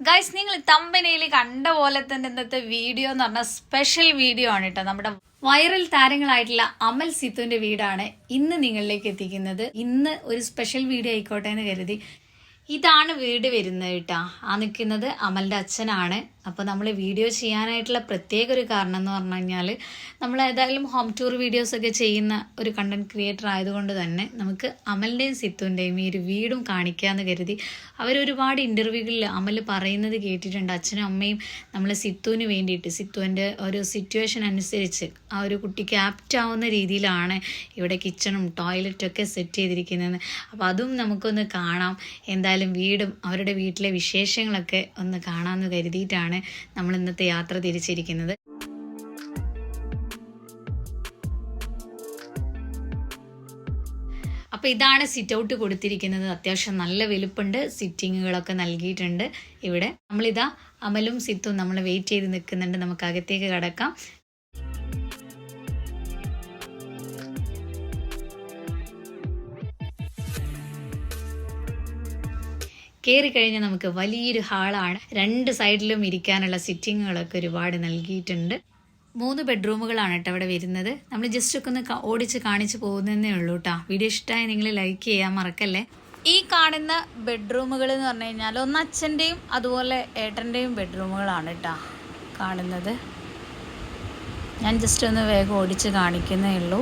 Guys നിങ്ങൾ തമ്പനയിൽ കണ്ട പോലെ തന്നെ ഇന്നത്തെ വീഡിയോ എന്ന് പറഞ്ഞാൽ സ്പെഷ്യൽ വീഡിയോ ആണ് കേട്ടോ നമ്മുടെ വൈറൽ താരങ്ങളായിട്ടുള്ള അമൽ സിത്തുവിന്റെ വീടാണ് ഇന്ന് നിങ്ങളിലേക്ക് എത്തിക്കുന്നത്. ഇന്ന് ഒരു സ്പെഷ്യൽ വീഡിയോ ആയിക്കോട്ടെ എന്ന് കരുതി. ഇതാണ് വീട് വരുന്നത് കേട്ടാ. ആ നിൽക്കുന്നത് അമലിന്റെ അച്ഛനാണ്. അപ്പോൾ നമ്മൾ വീഡിയോ ചെയ്യാനായിട്ടുള്ള പ്രത്യേക ഒരു കാരണം എന്ന് പറഞ്ഞു കഴിഞ്ഞാൽ നമ്മൾ ഏതായാലും ഹോം ടൂർ വീഡിയോസൊക്കെ ചെയ്യുന്ന ഒരു കണ്ടന്റ് ക്രിയേറ്റർ ആയതുകൊണ്ട് തന്നെ നമുക്ക് അമലിന്റെയും സിത്തുവിന്റെയും ഈ ഒരു വീടും കാണിക്കാമെന്ന് കരുതി അവരൊരുപാട് ഇന്റർവ്യൂകളിൽ അമൽ പറയുന്നത് കേട്ടിട്ടുണ്ട്. അച്ഛനും അമ്മയും നമ്മൾ സിത്തുവിന് വേണ്ടിയിട്ട് സിത്തുവിന്റെ ഒരു സിറ്റുവേഷൻ അനുസരിച്ച് ആ ഒരു കുട്ടിക്ക് ആപ്റ്റ് ആവുന്ന രീതിയിലാണ് ഇവിടെ കിച്ചണും ടോയ്ലറ്റും ഒക്കെ സെറ്റ് ചെയ്തിരിക്കുന്നത്. അപ്പോൾ അതും നമുക്കൊന്ന് കാണാം. എന്തായാലും വീടും അവരുടെ വീട്ടിലെ വിശേഷങ്ങളൊക്കെ ഒന്ന് കാണാമെന്ന് കരുതിയിട്ടാണ് നമ്മൾ ഇന്നത്തെ യാത്ര തിരിച്ചിരിക്കുന്നത്. അപ്പോൾ ഇതാണ് സിറ്റ് ഔട്ട് കൊടുത്തിരിക്കുന്നത്. അത്യാവശ്യം നല്ല വലുപ്പുണ്ട്. സിറ്റിങ്ങുകളൊക്കെ നൽകിയിട്ടുണ്ട് ഇവിടെ. നമ്മളിതാ അമലും സിത്തും നമ്മൾ വെയിറ്റ് ചെയ്ത് നിൽക്കുന്നുണ്ട്. നമുക്ക് അകത്തേക്ക് കടക്കാം. കയറി കഴിഞ്ഞാൽ നമുക്ക് വലിയൊരു ഹാളാണ്. രണ്ട് സൈഡിലും ഇരിക്കാനുള്ള സിറ്റിങ്ങുകളൊക്കെ ഒരുപാട് നൽകിയിട്ടുണ്ട്. മൂന്ന് ബെഡ്റൂമുകളാണ് കേട്ടോ അവിടെ വരുന്നത്. നമ്മൾ ജസ്റ്റ് ഒക്കെ ഒന്ന് ഓടിച്ച് കാണിച്ച് പോകുന്നതേ ഉള്ളൂ കേട്ടോ വീഡിയോ ഇഷ്ടമായി നിങ്ങൾ ലൈക്ക് ചെയ്യാൻ മറക്കല്ലേ? ഈ കാണുന്ന ബെഡ്റൂമുകൾ എന്ന് പറഞ്ഞു കഴിഞ്ഞാൽ ഒന്ന് അച്ഛന്റെയും അതുപോലെ ഏട്ടന്റെയും ബെഡ്റൂമുകളാണ് കേട്ടോ കാണുന്നത്. ഞാൻ ജസ്റ്റ് ഒന്ന് വേഗം ഓടിച്ച് കാണിക്കുന്നേ ഉള്ളൂ.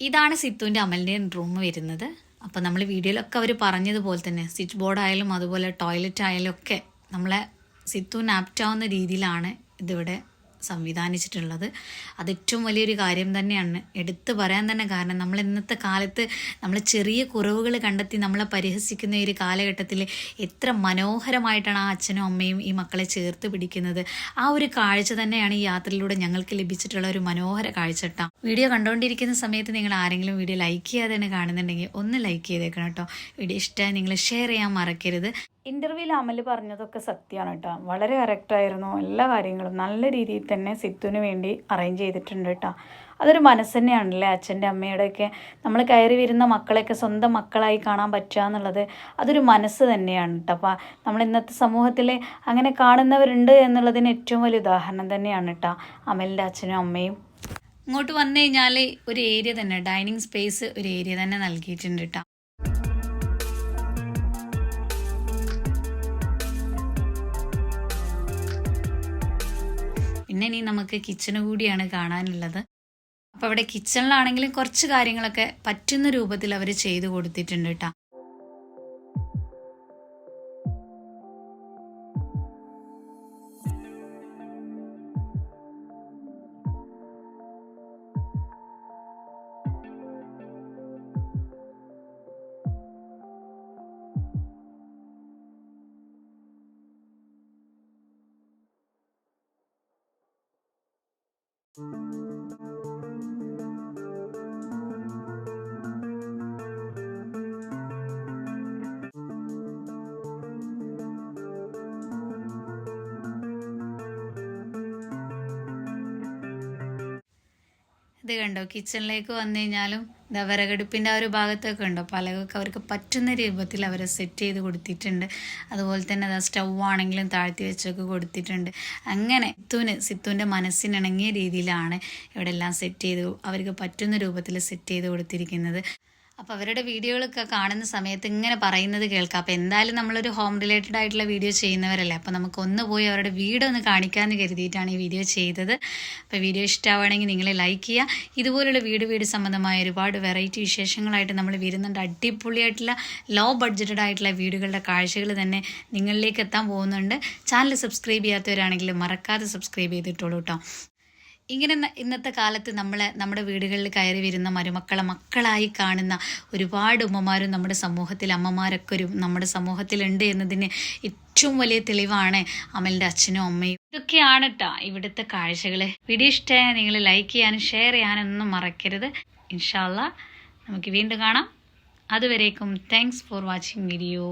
ഇതാണ് സിത്തുവിന്റെ അമലിന്റെയും റൂം വരുന്നത്. അപ്പോൾ നമ്മൾ വീഡിയോയിലൊക്കെ അവർ പറഞ്ഞതുപോലെ തന്നെ സ്വിച്ച് ബോർഡ് ആയാലും അതുപോലെ ടോയ്ലറ്റ് ആയാലും ഒക്കെ നമ്മളെ സിത്തുവിന് ആപ്റ്റാവുന്ന രീതിയിലാണ് ഇതിവിടെ സംവിധാനിച്ചിട്ടുള്ളത്. അത് ഏറ്റവും വലിയൊരു കാര്യം തന്നെയാണ്. എടുത്തു പറയാൻ തന്നെ കാരണം നമ്മൾ ഇന്നത്തെ കാലത്ത് നമ്മൾ ചെറിയ കുറവുകൾ കണ്ടെത്തി നമ്മളെ പരിഹസിക്കുന്ന ഒരു കാലഘട്ടത്തിൽ എത്ര മനോഹരമായിട്ടാണ് ആ അച്ഛനും അമ്മയും ഈ മക്കളെ ചേർത്ത് പിടിക്കുന്നത്. ആ ഒരു കാഴ്ച തന്നെയാണ് ഈ യാത്രയിലൂടെ ഞങ്ങൾക്ക് ലഭിച്ചിട്ടുള്ള ഒരു മനോഹര കാഴ്ച കേട്ടോ വീഡിയോ കണ്ടുകൊണ്ടിരിക്കുന്ന സമയത്ത് നിങ്ങൾ ആരെങ്കിലും വീഡിയോ ലൈക്ക് ചെയ്യാതെ കാണുന്നുണ്ടെങ്കിൽ ഒന്ന് ലൈക്ക് ചെയ്തേക്കണം കേട്ടോ. വീഡിയോ ഇഷ്ടമായി നിങ്ങൾ ഷെയർ ചെയ്യാൻ മറക്കരുത്. ഇന്റർവ്യൂവിൽ അമൽ പറഞ്ഞതൊക്കെ സത്യമാണ് കേട്ടോ. വളരെ കറക്റ്റായിരുന്നു എല്ലാ കാര്യങ്ങളും. നല്ല രീതിയിൽ തന്നെ സിത്തുവിന് വേണ്ടി അറേഞ്ച് ചെയ്തിട്ടുണ്ട് കേട്ടോ. അതൊരു മനസ്സ് തന്നെയാണല്ലേ അച്ഛന്റെ അമ്മയുടെയൊക്കെ. നമ്മൾ കയറി വരുന്ന മക്കളെയൊക്കെ സ്വന്തം മക്കളായി കാണാൻ പറ്റുക എന്നുള്ളത് അതൊരു മനസ്സ് തന്നെയാണ് കേട്ടോ. അപ്പോൾ നമ്മൾ ഇന്നത്തെ സമൂഹത്തിൽ അങ്ങനെ കാണുന്നവരുണ്ട് എന്നുള്ളതിന് ഏറ്റവും വലിയ ഉദാഹരണം തന്നെയാണ് കേട്ടോ അമലിന്റെ അച്ഛനും അമ്മയും. ഇങ്ങോട്ട് വന്നു കഴിഞ്ഞാൽ ഒരു ഏരിയ തന്നെ ഡൈനിങ് സ്പേസ് ഒരു ഏരിയ തന്നെ നൽകിയിട്ടുണ്ട് കേട്ടോ. പിന്നെ ഇനി നമുക്ക് കിച്ചണ് കൂടിയാണ് കാണാനുള്ളത്. അപ്പോൾ അവിടെ കിച്ചണിലാണെങ്കിലും കുറച്ച് കാര്യങ്ങളൊക്കെ പറ്റുന്ന രൂപത്തിൽ അവർ ചെയ്തു കൊടുത്തിട്ടുണ്ട് കേട്ടോ ഇത് കണ്ടോ? കിച്ചണിലേക്ക് വന്നു കഴിഞ്ഞാലും ഇതാ വിറകടുപ്പിന്റെ ആ ഒരു ഭാഗത്തൊക്കെ ഉണ്ടോ? പലകൊക്കെ അവർക്ക് പറ്റുന്ന രൂപത്തിൽ അവരെ സെറ്റ് ചെയ്ത് കൊടുത്തിട്ടുണ്ട്. അതുപോലെ തന്നെ അതാ സ്റ്റൗ ആണെങ്കിലും താഴ്ത്തി വെച്ചൊക്കെ കൊടുത്തിട്ടുണ്ട്. അങ്ങനെ സിത്തുവിന് സിത്തുവിന്റെ മനസ്സിനിണങ്ങിയ രീതിയിലാണ് ഇവിടെ എല്ലാം സെറ്റ് ചെയ്ത് അവർക്ക് പറ്റുന്ന രൂപത്തിൽ സെറ്റ് ചെയ്ത് കൊടുത്തിരിക്കുന്നത്. അപ്പോൾ അവരുടെ വീഡിയോകളൊക്കെ കാണുന്ന സമയത്ത് ഇങ്ങനെ പറയുന്നത് കേൾക്കാം. അപ്പോൾ എന്തായാലും നമ്മളൊരു ഹോം റിലേറ്റഡ് ആയിട്ടുള്ള വീഡിയോ ചെയ്യുന്നവരല്ലേ? അപ്പോൾ നമുക്ക് ഒന്ന് പോയി അവരുടെ വീടൊന്ന് കാണിക്കാമെന്ന് കരുതിയിട്ടാണ് ഈ വീഡിയോ ചെയ്തത്. അപ്പോൾ വീഡിയോ ഇഷ്ടമാവുകയാണെങ്കിൽ നിങ്ങൾ ലൈക്ക് ചെയ്യുക ഇതുപോലുള്ള വീട് വീട് സംബന്ധമായ ഒരുപാട് വെറൈറ്റി വിശേഷങ്ങളായിട്ട് നമ്മൾ വരുന്നുണ്ട്. അടിപൊളിയായിട്ടുള്ള ലോ ബഡ്ജറ്റഡ് ആയിട്ടുള്ള വീടുകളുടെ കാഴ്ചകൾ തന്നെ നിങ്ങളിലേക്ക് എത്താൻ പോകുന്നുണ്ട്. ചാനൽ സബ്സ്ക്രൈബ് ചെയ്യാത്തവരാണെങ്കിൽ മറക്കാതെ സബ്സ്ക്രൈബ് ചെയ്തിട്ടുള്ളൂ കേട്ടോ ഇങ്ങനെ ഇന്നത്തെ കാലത്ത് നമ്മളെ നമ്മുടെ വീടുകളിൽ കയറി വരുന്ന മരുമക്കളെ മക്കളായി കാണുന്ന ഒരുപാട് ഉമ്മമാരും നമ്മുടെ സമൂഹത്തിൽ അമ്മമാരൊക്കെ ഒരു നമ്മുടെ സമൂഹത്തിലുണ്ട് എന്നതിന് ഏറ്റവും വലിയ തെളിവാണ് അമലിന്റെ അച്ഛനും അമ്മയും. ഇതൊക്കെയാണ് കേട്ടോ ഇവിടുത്തെ കാഴ്ചകൾ വീഡിയോ ഇഷ്ടമായ നിങ്ങൾ ലൈക്ക് ചെയ്യാനും ഷെയർ ചെയ്യാനൊന്നും മറക്കരുത്. ഇൻഷാല്ല നമുക്ക് വീണ്ടും കാണാം. അതുവരേക്കും താങ്ക്സ് ഫോർ വാച്ചിങ് വീഡിയോ